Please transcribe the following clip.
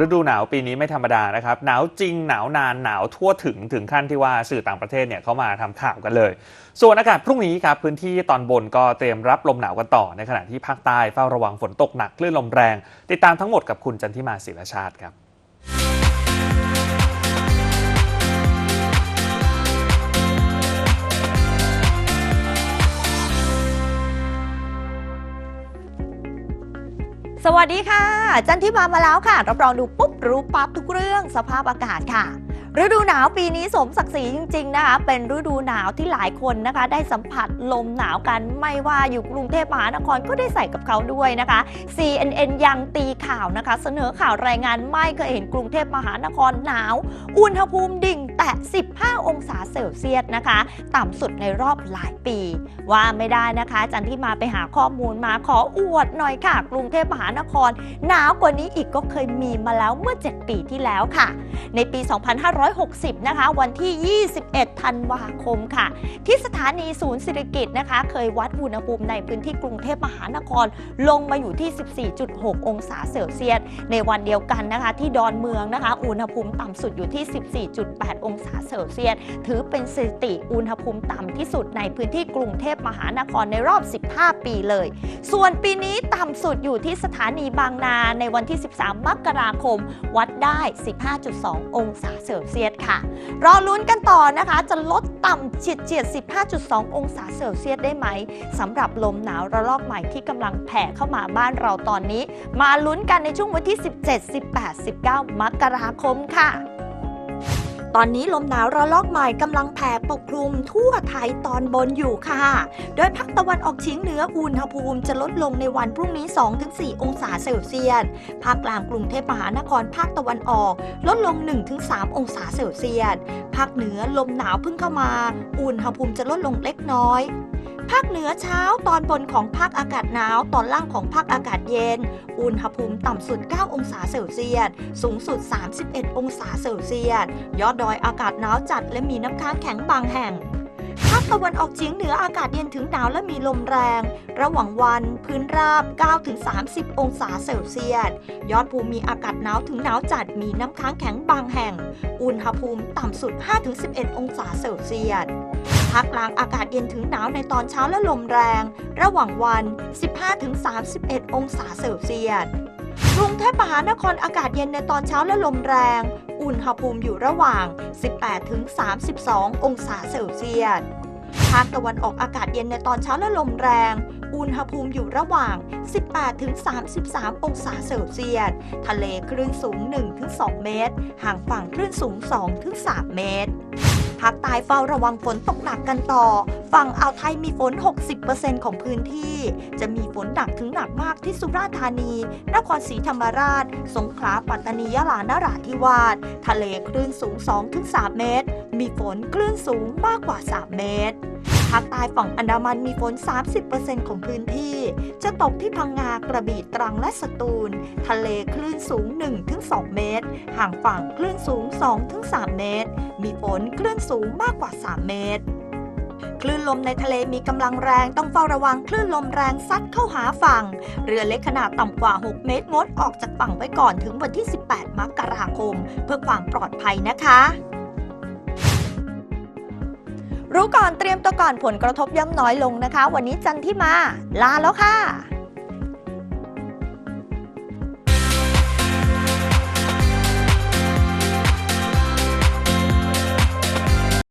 ฤดูหนาวปีนี้ไม่ธรรมดานะครับ หนาวจริงหนาวนานหนาวทั่วถึงถึงขั้นที่ว่าสื่อต่างประเทศเนี่ยเขามาทำข่าวกันเลย ส่วนอากาศพรุ่งนี้ครับพื้นที่ตอนบนก็เตรียมรับลมหนาวกันต่อ ในขณะที่ภาคใต้เฝ้าระวังฝนตกหนักคลื่นลมแรง ติดตามทั้งหมดกับคุณจันทิมาศิลชาติครับ สวัสดีค่ะ จันทิมามาแล้วค่ะ รับรองดูปุ๊บรู้ปั๊บทุกเรื่องสภาพอากาศค่ะ ฤดูหนาวปีนี้สมศักดิ์ศรีจริง ๆ นะคะ เป็นฤดูหนาวที่หลายคนนะคะ ได้สัมผัสลมหนาวกันไม่ว่าอยู่กรุงเทพมหานครก็ได้ใส่กับเขาด้วยนะคะ CNN ยังตีข่าวนะคะ เสนอข่าวรายงานไม่เคยเห็นกรุงเทพมหานครหนาว อุณหภูมิดิ่ง แตะ15 องศาเซลเซียสนะคะ ต่ำสุดในรอบหลายปี ว่าไม่ได้นะคะ จันที่มาไปหาข้อมูลมาขออวดหน่อยค่ะ กรุงเทพมหานคร หนาวกว่านี้อีกก็เคยมีมาแล้วเมื่อ 7 ปีที่แล้วค่ะ ในปี 2560 นะคะ วันที่ 21 ธันวาคมค่ะ ที่สถานีศูนย์สิริกิตนะคะ เคยวัดอุณหภูมิในพื้นที่กรุงเทพมหานคร ลงมาอยู่ที่ 14.6 องศาเซลเซียส ในวันเดียวกันนะคะ ที่ดอนเมืองนะคะ อุณหภูมิต่ำสุดอยู่ที่ 14.8 ององศาเซลเซียส ถือเป็นสถิติอุณหภูมิต่ำที่สุดในพื้นที่กรุงเทพมหานครในรอบ 15 ปีเลย ส่วนปีนี้ต่ำสุดอยู่ที่สถานีบางนาในวันที่ 13 มกราคม วัดได้ 15.2 องศาเซลเซียสค่ะ รอลุ้นกันต่อนะคะ จะลดต่ำเฉียดเฉียด 15.2 องศาเซลเซียสได้ไหมสำหรับลมหนาวระลอกใหม่ที่กำลังแผ่เข้ามาบ้านเราตอนนี้ มาลุ้นกันในช่วงวันที่ 17 18 19 มกราคมค่ะ ตอนนี้ลมหนาวระลอกใหม่กำลังแผ่ปกคลุมทั่วไทยตอนบนอยู่ค่ะ โดยภาคตะวันออกเฉียงเหนืออุณหภูมิจะลดลงในวันพรุ่งนี้ 2-4 องศาเซลเซียส ภาคกลางกรุงเทพมหานครภาคตะวันออก ลดลง 1-3 องศาเซลเซียส ภาคเหนือลมหนาวเพิ่งเข้ามา อุณหภูมิจะลดลงเล็กน้อย ภาคเหนือเช้าตอนบนของภาคอากาศหนาว ตอนล่างของภาคอากาศเย็น อุณหภูมิต่ำสุด 9 องศาเซลเซียส สูงสุด 31 องศาเซลเซียส ยอดดอยอากาศหนาวจัดและมีน้ำค้างแข็งบางแห่งภาคตะวันออกเฉียงเหนืออากาศเย็นถึงหนาวและมีลมแรง ระหว่างวันพื้นราบ 9-30 องศาเซลเซียส ยอดภูมิมีอากาศหนาวถึงหนาวจัดมีน้ำค้างแข็งบางแห่ง อุณหภูมิต่ำสุด 5-11 องศาเซลเซียส ภาคกลางอากาศเย็นถึงหนาวในตอนเช้าและลมแรง ระหว่างวัน 15-31 องศาเซลเซียสกรุงเทพมหานครอากาศเย็นในตอนเช้าและลมแรง อุณหภูมิอยู่ระหว่าง 18-32 องศาเซลเซียส ภาคตะวันออกอากาศเย็นในตอนเช้าและลมแรง อุณหภูมิอยู่ระหว่าง 18-33 องศาเซลเซียส ทะเลคลื่นสูง 1-2 เมตร ห่างฝั่งคลื่นสูง 2-3 เมตร ภาคใต้เฝ้าระวังฝนตกหนักกันต่อ ฝั่งอ่าวไทยมีฝน 60%ของพื้นที่ จะมีฝนหนักถึงหนักมากที่สุราษฎร์ธานี นครศรีธรรมราช สงขลา ปัตตานี ยะลา นราธิวาส ทะเลคลื่นสูง 2-3 เมตร มีฝนคลื่นสูงมากกว่า 3 เมตร ภาคใต้ฝั่งอันดามันมีฝน 30%ของพื้นที่ จะตกที่พังงากระบี่ตรังและสตูล ทะเลคลื่นสูง 1-2 เมตร ห่างฝั่งคลื่นสูง 2-3 เมตร มีฝนคลื่นสูงมากกว่า 3 เมตรคลื่นลมในทะเลมีกำลังแรงต้องเฝ้าระวังคลื่นลมแรงซัดเข้าหาฝั่ง เรือเล็กขนาดต่ำกว่า 6 เมตรงดออกจากฝั่งไว้ก่อนถึงวันที่ 18 มกราคม เพื่อความปลอดภัยนะคะ รู้ก่อนเตรียมตัวก่อนผลกระทบย่อมน้อยลงนะคะ วันนี้จันที่มา ลาแล้วค่ะ